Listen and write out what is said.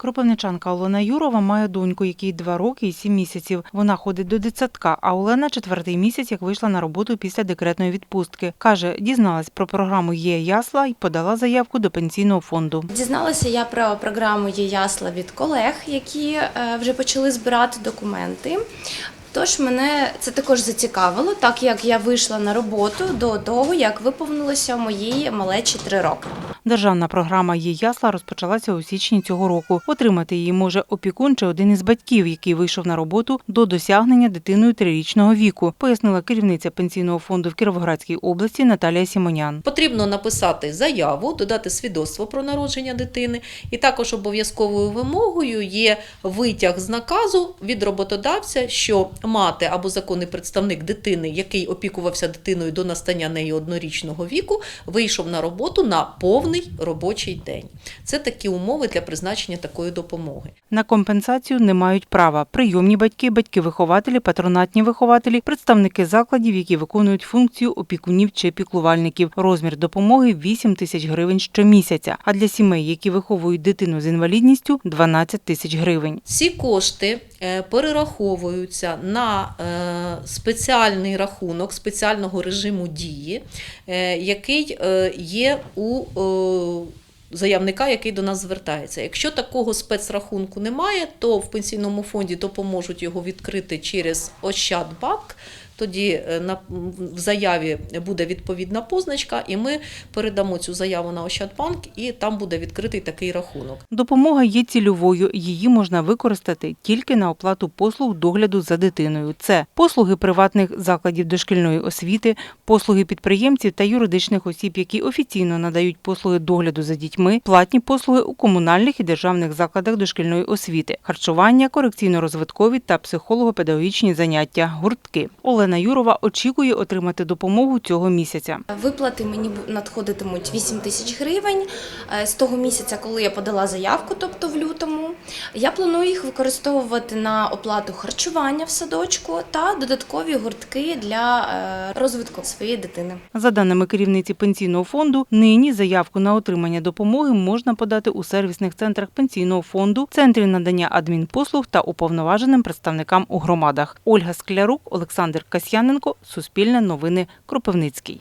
Кропивничанка Олена Юрова має доньку, якій два роки і сім місяців. Вона ходить до дитсадка, а Олена четвертий місяць, як вийшла на роботу після декретної відпустки. Каже, дізналась про програму Є ясла і подала заявку до пенсійного фонду. Дізналася я про програму «Є ясла» від колег, які е, вже почали збирати документи. Тож мене це також зацікавило, так як я вийшла на роботу до того, як виповнилося моїй малечі три роки. Державна програма Є ясла розпочалася у січні цього року. Отримати її може опікун чи один із батьків, який вийшов на роботу до досягнення дитиною трирічного віку, пояснила керівниця пенсійного фонду в Кіровоградській області Наталія Сімонян. Потрібно написати заяву, додати свідоцтво про народження дитини, і також обов'язковою вимогою є витяг з наказу від роботодавця, що мати або законний представник дитини, який опікувався дитиною до настання неї однорічного віку, вийшов на роботу на повний робочий день. Це такі умови для призначення такої допомоги. На компенсацію не мають права прийомні батьки, батьки-вихователі, патронатні вихователі, представники закладів, які виконують функцію опікунів чи піклувальників. Розмір допомоги 8 тисяч гривень щомісяця. А для сімей, які виховують дитину з інвалідністю, 12 тисяч гривень. Ці кошти е, перераховуються на е, спеціальний рахунок спеціального режиму дії, е, який є у заявника, який до нас звертається. Якщо такого спецрахунку немає, то в пенсійному фонді допоможуть його відкрити через Ощадбанк. Тоді е, в заяві буде відповідна позначка, і ми передамо цю заяву на Ощадбанк, і там буде відкритий такий рахунок. Допомога є цільовою. Її можна використати тільки на оплату послуг догляду за дитиною. Це послуги приватних закладів дошкільної освіти, послуги підприємців та юридичних осіб, які офіційно надають послуги догляду за дітьми, платні послуги у комунальних і державних закладах дошкільної освіти, харчування, корекційно-розвиткові та психолого-педагогічні заняття, гуртки. Олена Юрова очікує отримати допомогу цього місяця. Виплати мені надходитимуть 8 тисяч гривень е, з того місяця, коли я подала заявку, тобто в лютому. Я планую їх використовувати на оплату харчування в садочку та додаткові гуртки для е, розвитку своєї дитини. За даними керівниці пенсійного фонду, нині заявку на отримання допомоги можна подати у сервісних центрах пенсійного фонду, центрі надання адмінпослуг та уповноваженим представникам у громадах. Ольга Склярук, Олександр Касьяненко, Суспільне новини, Кропивницький.